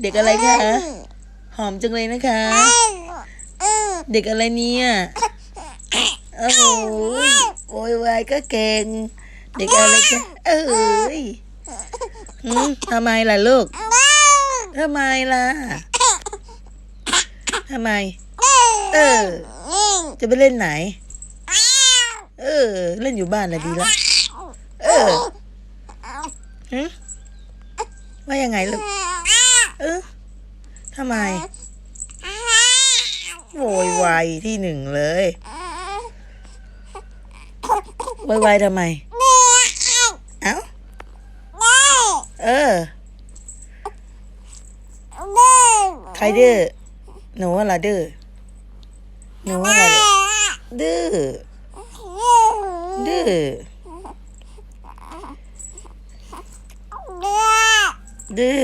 เด็กอะไรคะ หอมจังเลยนะคะ เด็กอะไรเนี่ยโอ้โหโวยวายก็เก่ง เด็กอะไรคะเอ้ยทำไมล่ะลูกทำไมล่ะทำไม เออ จะไปเล่นไหน เออ เล่นอยู่บ้านน่ะดีละ เออหึว่ายังไงลูก เออทำไมโวยวายที่หนึ่งเลยโวยวายทำไม เอ้า เออ ใครดื้อ หนูอะไรดื้อ หนูอะไรดื้อ ดื้อ ดื้อ